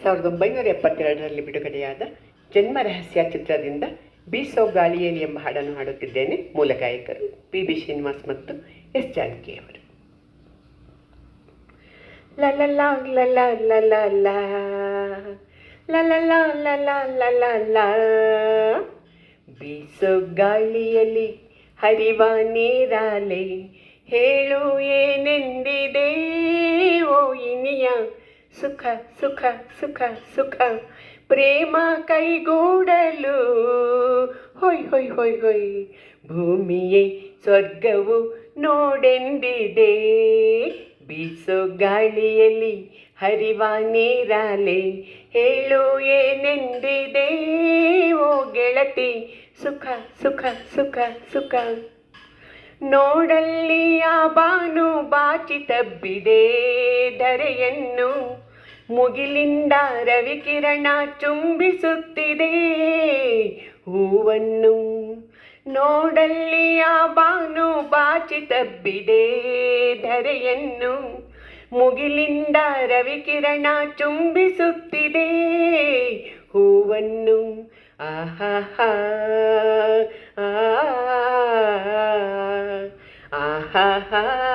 ಸಾವಿರದ ಒಂಬೈನೂರ ಎಪ್ಪತ್ತೆರಡರಲ್ಲಿ ಬಿಡುಗಡೆಯಾದ ಜನ್ಮ ರಹಸ್ಯ ಚಿತ್ರದಿಂದ ಬೀಸೋ ಗಾಳಿಯಲ್ಲಿ ಎಂಬ ಹಾಡನ್ನು ಹಾಡುತ್ತಿದ್ದೇನೆ ಮೂಲ ಗಾಯಕರು ಪಿ ಬಿ ಶ್ರೀನಿವಾಸ್ ಮತ್ತು ಎಸ್ ಜಾನಕಿ ಅವರು ಲಲಾ ಲಲಾ ಬೀಸೋ ಗಾಳಿಯಲ್ಲಿ ಹರಿವ ನೀರಾಲೆ ಹೇಳು ಏನೆಂದಿದೆ ಓ ಇನಿಯ ಸುಖ ಸುಖ ಸುಖ ಸುಖ. ಪ್ರೇಮ ಕೈಗೂಡಲು. ಹೊಯ್ ಹೊಯ್ ಹೊಯ್ ಹೊಯ್. ಭೂಮಿಯೇ ಸ್ವರ್ಗವು ನೋಡೆಂದಿದೆ. ಬೀಸೋ ಗಾಳಿಯಲ್ಲಿ ಹರಿವ ನೀರಾಲೆ. ಹೇಳು ಏನೆಂದಿದೆ? ಓ ಗೆಳತಿ, ಸುಖ ಸುಖ ಸುಖ ಸುಖ. ನೋಡಲ್ಲಿ ಆ ಬಾನು ಬಾಚಿ ತಬ್ಬಿದೆ ಧರೆಯನ್ನು ಮುಗಿಲಿಂದ ರವಿಕಿರಣ ಚುಂಬಿಸುತ್ತಿದೆ. ಹೂವನ್ನು ನೋಡಲ್ಲಿ ಆ ಬಾನು ಬಾಚಿ ತಬ್ಬಿದೆ. ಧರೆಯನ್ನು ಮುಗಿಲಿಂದ ರವಿಕಿರಣ ಚುಂಬಿಸುತ್ತಿದೆ. ಹೂವನ್ನು ಆಹಾ ಆಹಾ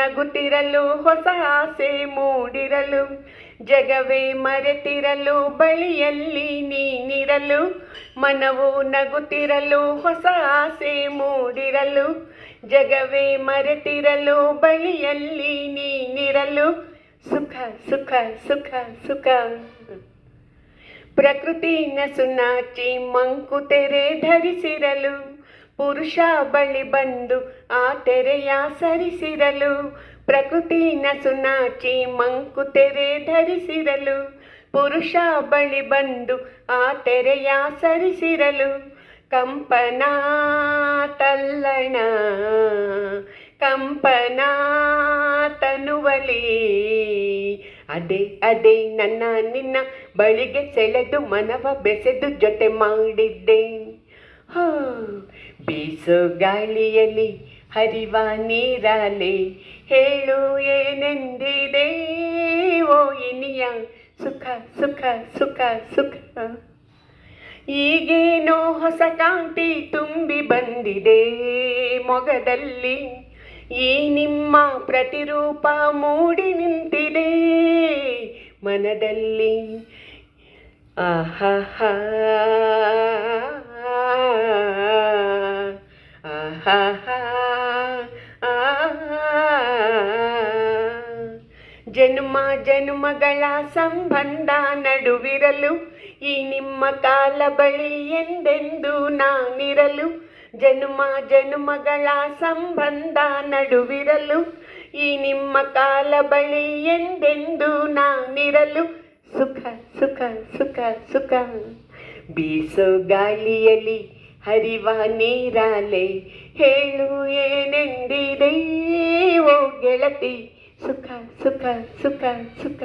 ನಗುತ್ತಿರಲು ಹೊಸ ಆಸೆ ಮೂಡಿರಲು, ಜಗವೇ ಮರೆತಿರಲು, ಬಳಿಯಲ್ಲಿ ನೀನಿರಲು, ಮನವು ನಗುತ್ತಿರಲು ಹೊಸ ಆಸೆ ಮೂಡಿರಲು, ಜಗವೇ ಮರೆತಿರಲು, ಬಳಿಯಲ್ಲಿ ನೀನಿರಲು, ಸುಖ ಸುಖ ಸುಖ ಸುಖ. ಪ್ರಕೃತಿ ನಸುನಾಚಿ ಮಂಕುತೆರೆ ಧರಿಸಿರಲು ಪುರುಷ ಬಳಿ ಬಂದು ಆ ತೆರೆಯ ಸರಿಸಿರಲು ಪ್ರಕೃತಿ ಮಂಕು ತೆರೆ ಧರಿಸಿರಲು, ಪುರುಷ ಬಳಿ ಬಂದು ಆ ತೆರೆಯ ಸರಿಸಿರಲು, ಕಂಪನ ತಲ್ಲಣ, ಕಂಪನ ತನುವಲಿ. ಅದೇ ಅದೇ ನನ್ನ ನಿನ್ನ ಬಳಿಗೆ ಸೆಳೆದು ಮನವ ಬೆಸೆದು ಜೊತೆ ಮಾಡಿದ್ದೆ. ಬೀಸೋ ಗಾಳಿಯಲ್ಲಿ ಹರಿವ ನೀರಾಲೆ. ಹೇಳು ಏನೆಂದಿದೆ? ಓ, ಇನಿಯ ಸುಖ ಸುಖ ಸುಖ ಸುಖ. ಈಗೇನೋ ಹೊಸ ಕಾಂತಿ ತುಂಬಿ ಬಂದಿದೆ ಮೊಗದಲ್ಲಿ. ಈ ನಿಮ್ಮ ಪ್ರತಿರೂಪ ಮೂಡಿ ನಿಂತಿದೆ ಮನದಲ್ಲಿ. ಆಹಾ ಜನ್ಮ ಜನ್ಮಗಳ ಸಂಬಂಧ ನಡುವಿರಲು ಈ ನಿಮ್ಮ ಕಾಲ ಬಳಿ ಎಂದೆಂದು ನಾನಿರಲು. ಜನ್ಮ ಜನ್ಮಗಳ ಸಂಬಂಧ ನಡುವಿರಲು ಈ ನಿಮ್ಮ ಕಾಲ ಬಳಿ ಎಂದೆಂದು ನಾನಿರಲು. ಸುಖ ಸುಖ ಸುಖ ಸುಖ. ಬೀಸೋ ಗಾಳಿಯಲ್ಲಿ ಹರಿವ ನೀರಾಲೆ ಹೇಳು ಏನೆಂದಿದೆ? ಓ ಗೆಳತಿ ಸುಖ ಸುಖ ಸುಖ ಸುಖ.